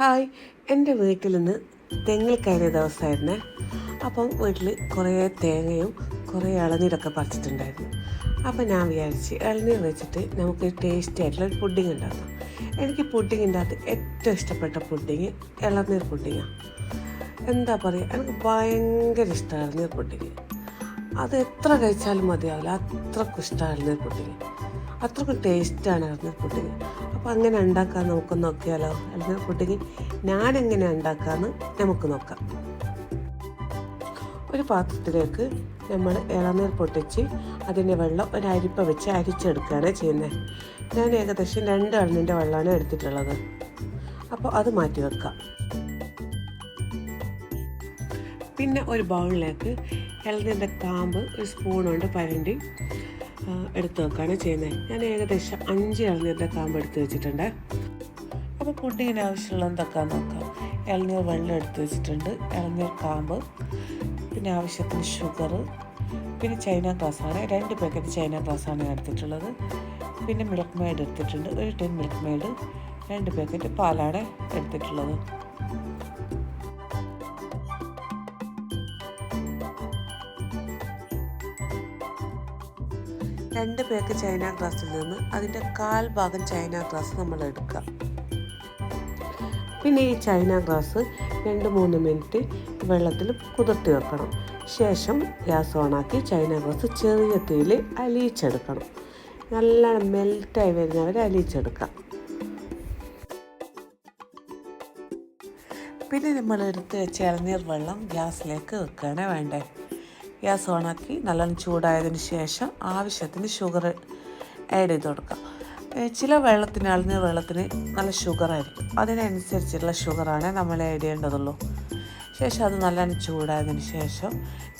Hi. എന്റെ വീട്ടിൽ നിന്ന് തെങ്ങിൽ കയറിയ ദിവസമായിരുന്നേ. അപ്പം വീട്ടിൽ കുറേ തേങ്ങയും കുറേ ഇളനീരൊക്കെ പറിച്ചിട്ടുണ്ടായിരുന്നു. അപ്പം ഞാൻ വിചാരിച്ച് ഇളനീർ വെച്ചിട്ട് നമുക്ക് ടേസ്റ്റി ആയിട്ടുള്ള ഒരു പുഡിങ് ഉണ്ടാക്കാം. എനിക്ക് പുഡിങ്ങിന്റെ അകത്ത് ഏറ്റവും ഇഷ്ടപ്പെട്ട പുഡിങ് ഇളനീർ പുഡിങ്ങാണ് എന്താ പറയുക എനിക്ക് ഭയങ്കര ഇഷ്ടമാണ് ഇളനീർ പുഡിങ് അത് എത്ര കഴിച്ചാലും മതിയാവില്ല അത്രക്കും ഇഷ്ടമാണ് ഇളനീർ പുഡിങ് അത്രക്കും ടേസ്റ്റാണ് പുഡിങ് അപ്പോൾ അങ്ങനെ ഉണ്ടാക്കാൻ നമുക്ക് നോക്കിയാലോ? ഞാൻ എങ്ങനെ ഉണ്ടാക്കാമെന്ന് നമുക്ക് നോക്കാം. ഒരു പാത്രത്തിലേക്ക് നമ്മൾ ഇളനീർ പൊട്ടിച്ച് അതിന്റെ വെള്ളം ഒരു അരിപ്പ വെച്ച് അരിച്ചെടുക്കുകയാണ് ചെയ്യുന്നത്. ഞാൻ ഏകദേശം രണ്ട് എണ്ണിന്റെ വെള്ളമാണ് എടുത്തിട്ടുള്ളത്. അപ്പോൾ അത് മാറ്റി വെക്കാം. പിന്നെ ഒരു ബൗളിലേക്ക് ഇളനീരിന്റെ കാമ്പ് ഒരു സ്പൂൺ കൊണ്ട് പരണ്ടി എടുത്ത് വെക്കുകയാണ് ചെയ്യുന്നത് ഞാൻ ഏകദേശം അഞ്ച് ഇളനീരിന്റെ കാമ്പ് എടുത്ത് വെച്ചിട്ടുണ്ട്. അപ്പോൾ പുഡിങ്ങിന് ആവശ്യമുള്ള എന്തൊക്കെ നോക്കാം. ഇളനീർ വെള്ളം എടുത്ത് വെച്ചിട്ടുണ്ട്. ഇളനീർ കാമ്പ് പിന്നെ ആവശ്യത്തിന് ഷുഗർ പിന്നെ ചൈന ഗ്ലാസ്സാണ് രണ്ട് പാക്കറ്റ് ചൈന ഗ്ലാസ്സാണ് ഞാൻ എടുത്തിട്ടുള്ളത്. പിന്നെ മിൽക്ക് മെയ്ഡ് എടുത്തിട്ടുണ്ട്. ഒരു ടിൻ മിൽക്ക് മെയ്ഡ് രണ്ട് പാക്കറ്റ് പാലാണ് എടുത്തിട്ടുള്ളത്. രണ്ട് പേക്ക് ചൈന ഗ്ലാസ്സിൽ നിന്ന് അതിന്റെ കാൽ ഭാഗം ചൈന ഗ്ലാസ് നമ്മൾ എടുക്കുക പിന്നെ ഈ ചൈന ഗ്ലാസ് രണ്ട് മൂന്ന് മിനിറ്റ് വെള്ളത്തിൽ കുതിർത്തി വെക്കണം. ശേഷം ഗ്യാസ് ഓണാക്കി ചൈന ഗ്ലാസ് ചെറിയ തീയിൽ അലിയിച്ചെടുക്കണം. നല്ല മെൽറ്റായി വരുന്നവരെ അലിയിച്ചെടുക്കാം. പിന്നെ നമ്മൾ എടുത്ത് വെച്ച ഇളനീർ വെള്ളം ഗ്യാസിലേക്ക് വെക്കുകയാണ് വേണ്ടേ ഗ്യാസ് ഓണാക്കി നല്ലോണം ചൂടായതിന് ശേഷം ആവശ്യത്തിന് ഷുഗർ ആഡ് ചെയ്ത് കൊടുക്കാം ചില വെള്ളത്തിന് അളിഞ്ഞ വെള്ളത്തിന് നല്ല ഷുഗർ ആയിരിക്കും. അതിനനുസരിച്ചുള്ള ഷുഗറാണ് നമ്മൾ ആഡ് ചെയ്യേണ്ടതുള്ളൂ. ശേഷം അത് നല്ലോണം ചൂടായതിന് ശേഷം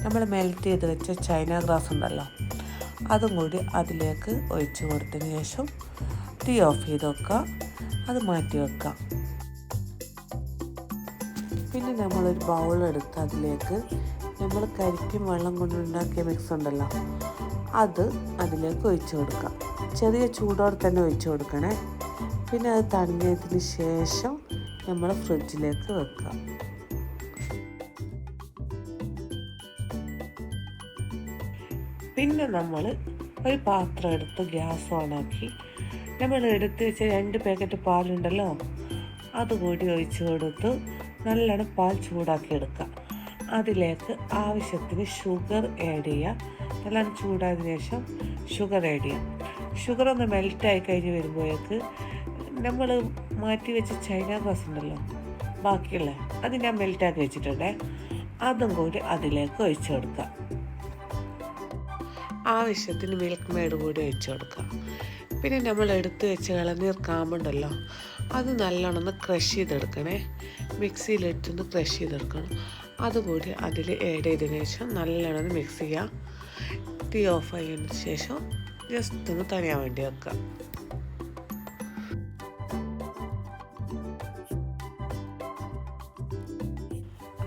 നമ്മൾ മെൽറ്റ് ചെയ്ത് വെച്ച ചൈന ഗ്രാസ് ഉണ്ടല്ലോ അതും കൂടി അതിലേക്ക് ഒഴിച്ച് കൊടുത്തതിന് ശേഷം തീ ഓഫ് ചെയ്ത് വെക്കുക. അത് മാറ്റി വെക്കുക. പിന്നെ നമ്മളൊരു ബൗൾ എടുത്ത് അതിലേക്ക് നമ്മൾ കരിക്കും വെള്ളം കൊണ്ടുണ്ടാക്കിയ മിക്സ് ഉണ്ടല്ലോ അത് അതിലേക്ക് ഒഴിച്ചു കൊടുക്കാം. ചെറിയ ചൂടോടെ തന്നെ ഒഴിച്ചു കൊടുക്കണേ. പിന്നെ അത് തണിഞ്ഞതിന് ശേഷം നമ്മൾ ഫ്രിഡ്ജിലേക്ക് വെക്കാം പിന്നെ നമ്മൾ ഒരു പാത്രം എടുത്ത് ഗ്യാസ് ഓണാക്കി നമ്മൾ എടുത്ത് വെച്ച രണ്ട് പാക്കറ്റ് പാലുണ്ടല്ലോ അതുകൂടി ഒഴിച്ച് കൊടുത്ത് നല്ലോണം പാൽ ചൂടാക്കി എടുക്കാം അതിലേക്ക് ആവശ്യത്തിന് ഷുഗർ ആഡ് ചെയ്യുക നല്ലോണം ചൂടായതിനു ശേഷം ഷുഗർ ആഡ് ചെയ്യാം. ഷുഗർ ഒന്ന് മെൽറ്റായി കഴിഞ്ഞ് വരുമ്പോഴേക്ക് നമ്മൾ മാറ്റി വെച്ച ചൈന ഗ്ലാസ് ഉണ്ടല്ലോ ബാക്കിയുള്ള അത് ഞാൻ മെൽറ്റാക്കി വെച്ചിട്ടുണ്ടേ. അതും കൂടി അതിലേക്ക് ഒഴിച്ചു കൊടുക്കുക ആവശ്യത്തിന് മിൽക്ക് മേഡ് കൂടി ഒഴിച്ചു കൊടുക്കുക പിന്നെ നമ്മൾ എടുത്ത് വെച്ച ഇളനീർ കാമ്പുണ്ടല്ലോ അത് നല്ലോണം ഒന്ന് ക്രഷ് ചെയ്തെടുക്കണേ. മിക്സിയിലിട്ടൊന്ന് ക്രഷ് ചെയ്തെടുക്കണം. അതുകൂടി അതിൽ ആഡ് ചെയ്തതിന് ശേഷം നല്ലോണം മിക്സ് ചെയ്യുക തീ ഓഫ് ആയതിനു ശേഷം ജസ്റ്റ് ഒന്ന് തനിയാൻ വേണ്ടി വെക്കുക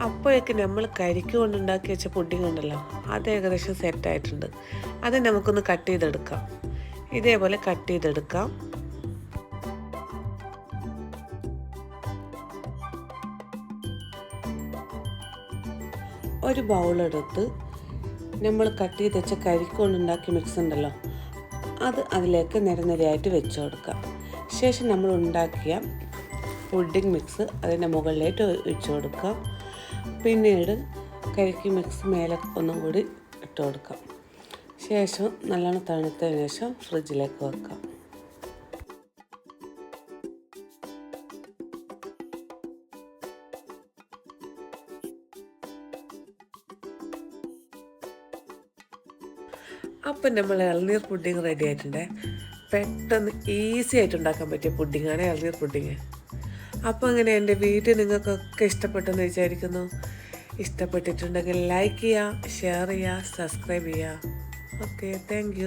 അപ്പോഴേക്ക് നമ്മൾ കരിക്ക് കൊണ്ടുണ്ടാക്കി വെച്ച പുഡിംഗ് ഉണ്ടല്ലോ അത് ഏകദേശം സെറ്റായിട്ടുണ്ട് അത് നമുക്കൊന്ന് കട്ട് ചെയ്തെടുക്കാം. ഇതേപോലെ കട്ട് ചെയ്തെടുക്കാം. ഒരു ബൗളെടുത്ത് നമ്മൾ കട്ട് ചെയ്ത് വെച്ച കരിക്ക് കൊണ്ടുണ്ടാക്കിയ മിക്സ് ഉണ്ടല്ലോ. അത് അതിലേക്ക് നിരനിരയായിട്ട് വെച്ച് കൊടുക്കാം. ശേഷം നമ്മൾ ഉണ്ടാക്കിയ പുഡിംഗ് മിക്സ് അതിന്റെ മുകളിലായിട്ട് ഒഴിച്ചു കൊടുക്കാം. പിന്നീട് കരിക്ക് മിക്സ് മേലെ ഒന്നും കൂടി ഇട്ട് കൊടുക്കാം. ശേഷം നല്ലോണം തണുത്തതിന് ശേഷം ഫ്രിഡ്ജിലേക്ക് വെക്കാം. അപ്പം നമ്മൾ ഇളനീർ പുഡിങ് റെഡി ആയിട്ടുണ്ട്. പെട്ടെന്ന് ഈസി ആയിട്ട് ഉണ്ടാക്കാൻ പറ്റിയ പുഡിങ്ങാണ് ഇളനീർ പുഡിങ് അപ്പോൾ അങ്ങനെ എന്റെ വീഡിയോ നിങ്ങൾക്കൊക്കെ ഇഷ്ടപ്പെട്ടെന്ന് വിചാരിക്കുന്നു. ഇഷ്ടപ്പെട്ടിട്ടുണ്ടെങ്കിൽ ലൈക്ക് ചെയ്യുക ഷെയർ ചെയ്യുക സബ്സ്ക്രൈബ് ചെയ്യുക. Okay thank